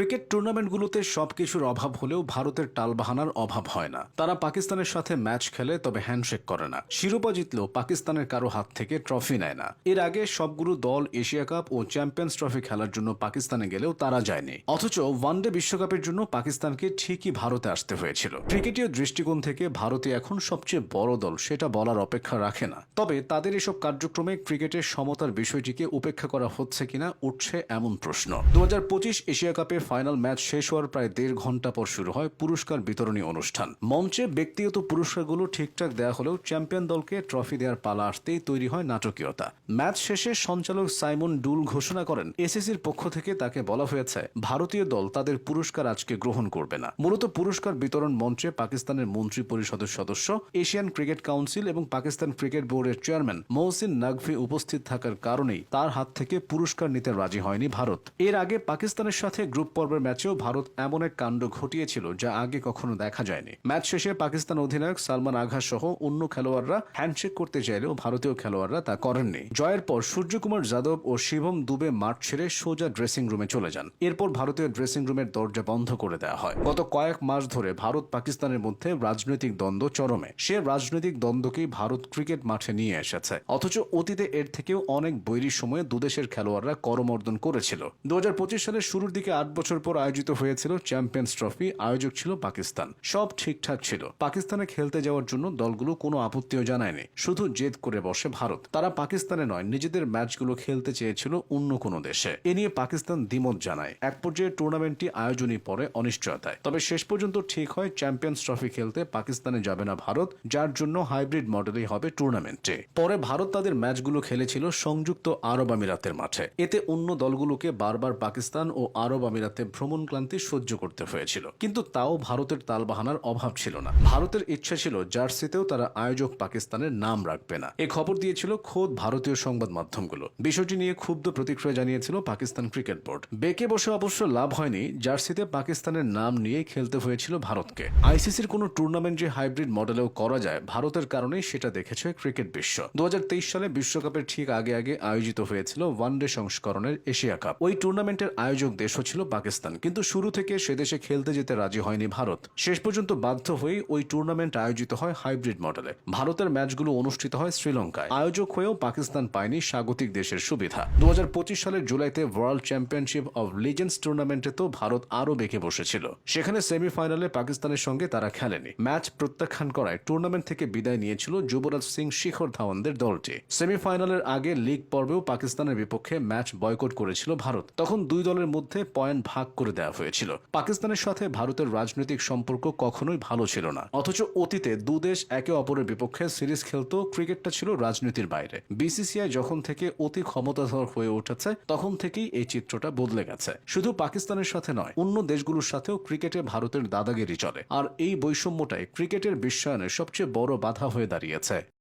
Cricket টুর্নামেন্টগুলোতে সবকিছুর অভাব হলেও ভারতের টালবাহানার অভাব হয় না। তারা পাকিস্তানের সাথে ম্যাচ খেলে তবে হ্যান্ডশেক করে না। শিরোপা জিতলেও পাকিস্তানের কারও হাত থেকে ট্রফি নেয় না। এর আগে সবগুলো দল এশিয়া কাপ ও চ্যাম্পিয়ন্স ট্রফি খেলার জন্য পাকিস্তানে গেলেও তারা যায়নি। অথচ ওয়ানডে বিশ্বকাপের জন্য পাকিস্তানকে ঠিকই ভারতে আসতে হয়েছিল। ক্রিকেটীয় দৃষ্টিকোণ থেকে ভারতে এখন সবচেয়ে বড় দল সেটা বলার অপেক্ষা রাখে না। তবে তাদের এসব কার্যক্রমে ক্রিকেটের সমতার বিষয়টিকে উপেক্ষা করা হচ্ছে কিনা উঠছে এমন প্রশ্ন। দু হাজার পঁচিশ এশিয়া কাপের ফাইনাল ম্যাচ শেষ হওয়ার প্রায় দেড় ঘণ্টা পর শুরু হয় পুরস্কার বিতরণী অনুষ্ঠান। মঞ্চে ব্যক্তিগত পুরস্কারগুলো ঠিকঠাক দেওয়া হলেও চ্যাম্পিয়ন দলকে ট্রফি দেওয়ার পালা আসতেই তৈরি হয় নাটকীয়তা। ম্যাচ শেষে সঞ্চালক সাইমন ডুল ঘোষণা করেন এসএসির পক্ষ থেকে তাকে বলা হয়েছে, ভারতীয় দল তাদের পুরস্কার আজকে গ্রহণ করবে না। মূলত পুরস্কার বিতরণ মঞ্চে পাকিস্তানের মন্ত্রী পরিষদের সদস্য, এশিয়ান ক্রিকেট কাউন্সিল এবং পাকিস্তান ক্রিকেট বোর্ডের চেয়ারম্যান মহসিন নাকভি উপস্থিত থাকার কারণেই তার হাত থেকে পুরস্কার নিতে রাজি হয়নি ভারত। এর আগে পাকিস্তানের সাথে গ্রুপ পর্বের ম্যাচেও ভারত এমন এক কাণ্ড ঘটিয়েছিল যা আগে কখনো দেখা যায়নি। ম্যাচ শেষে পাকিস্তান অধিনায়ক সালমান আঘা সহ অন্য খেলোয়াড়রা হ্যান্ডশেক করতে চাইলেও ভারতীয় খেলোয়াড়রা তা করেননি। জয়ের পর সূর্যকুমার যাদব ও শিবম দুবে মাঠ ছেড়ে সোজা ড্রেসিং রুমে চলে যান। এরপর ভারতীয় ড্রেসিং রুমের দরজা বন্ধ করে দেওয়া হয়। গত কয়েক মাস ধরে ভারত পাকিস্তানের মধ্যে রাজনৈতিক দ্বন্দ্ব চরমে। সে রাজনৈতিক দ্বন্দ্বকেই ভারত ক্রিকেট মাঠে নিয়ে এসেছে। অথচ অতীতে এর থেকেও অনেক বৈরী সময়ে দুদেশের খেলোয়াড়রা করমর্দন করেছিল। দু হাজার পঁচিশ সালের শুরুর দিকে আট বছর পর আয়োজিত হয়েছিল চ্যাম্পিয়ন্স ট্রফি, আয়োজক ছিল পাকিস্তান। সব ঠিকঠাক ছিল। পাকিস্তানে খেলতে যাওয়ার জন্য দলগুলো কোনো আপত্তিও জানায়নি। শুধু জেদ করে বসে ভারত। তারা পাকিস্তানে নয়, নিজেদের ম্যাচগুলো খেলতে চেয়েছিল অন্য কোনো দেশে। এ নিয়ে পাকিস্তান দ্বিমত জানায়। এক পর্যায়ে টুর্নামেন্টটি আয়োজনই পরে অনিশ্চয়তায়। তবে শেষ পর্যন্ত ঠিক হয়, চ্যাম্পিয়ন্স ট্রফি খেলতে পাকিস্তানে যাবে না ভারত, যার জন্য হাইব্রিড মডেলেই হবে টুর্নামেন্টে পরে ভারত তাদের ম্যাচগুলো খেলেছিল সংযুক্ত আরব আমিরাতের মাঠে। এতে অন্য দলগুলোকে বারবার পাকিস্তান ও আরব আমিরাতে ভ্রমণ ক্লান্তি সহ্য করতে হয়েছিল। কিন্তু তাও ভারতের তালবাহানার অভাব ছিল না। ভারতের ইচ্ছা ছিল জার্সিতেও তারা আয়োজক পাকিস্তানের নাম রাখবে না। এ খবর দিয়েছিল খোদ ভারতীয় সংবাদ মাধ্যমগুলো। বিষয়টি নিয়ে ক্ষুব্ধ প্রতিক্রিয়া জানিয়েছিল পাকিস্তান ক্রিকেট বোর্ড। বেঁকে বসে অবশ্য লাভ হয়নি, জার্সিতে পাকিস্তানের নাম নিয়েই খেলতে হয়েছিল ভারতকে। আইসিসির কোনো টুর্নামেন্ট যে হাইব্রিড মডেলেও করা যায়, ভারতের কারণেই সেটা দেখেছে ক্রিকেট বিশ্ব। দু হাজার তেইশ সালে বিশ্বকাপের ঠিক আগে আগে আয়োজিত হয়েছিল ওয়ানডে সংস্করণের এশিয়া কাপ। ওই টুর্নামেন্টের আয়োজক দেশও ছিল পাকিস্তান। কিন্তু শুরু থেকে সে দেশে খেলতে যেতে রাজি হয়নি ভারত। শেষ পর্যন্ত বাধ্য হয়ে ওই টুর্নামেন্ট আয়োজিত হয় হাইব্রিড মডেলে। ভারতের ম্যাচগুলো অনুষ্ঠিত হয় শ্রীলঙ্কায়। আয়োজক হয়েও পাকিস্তান পায়নি স্বাগতিক দেশের সুবিধা। দু সালের জুলাইতে ওয়ার্ল্ড চ্যাম্পিয়নশিপ অব লিজেন্ডস টুর্নামেন্টে তো ভারত আরও বেঁকে বসেছিল। সেখানে সেমিফাইনালে পাকিস্তানের সঙ্গে তারা খেলেনি। ম্যাচ প্রত্যাখ্যান করায় টুর্নামেন্ট থেকে বিদায় নিয়েছিল যুবরাজ সিং শিখর ধাওয়ানদের দলটি। সেমিফাইনালের আগে লিগ পর্বেও পাকিস্তানের বিপক্ষে ম্যাচ বয়কট করেছিল ভারত। তখন দুই দলের মধ্যে পয়েন্ট ভাগ করে দেওয়া হয়েছিল। পাকিস্তানের সাথে ভারতের রাজনৈতিক সম্পর্ক কখনোই ভালো ছিল না। অথচ অতীতে দুদেশ একে অপরের বিপক্ষে সিরিজ খেলতো, ক্রিকেটটা ছিল রাজনীতির বাইরে। বিসিসিআই যখন থেকে অতি ক্ষমতাধর হয়ে উঠেছে, তখন থেকেই এই চিত্রটা বদলে গেছে। শুধু পাকিস্তানের সাথে নয়, অন্য দেশগুলোর সাথেও ক্রিকেটে ভারতের দাদাগিরি চলে। আর এই বৈষম্যটাই ক্রিকেটের বিশ্বায়নের সবচেয়ে বড় বাধা হয়ে দাঁড়িয়েছে।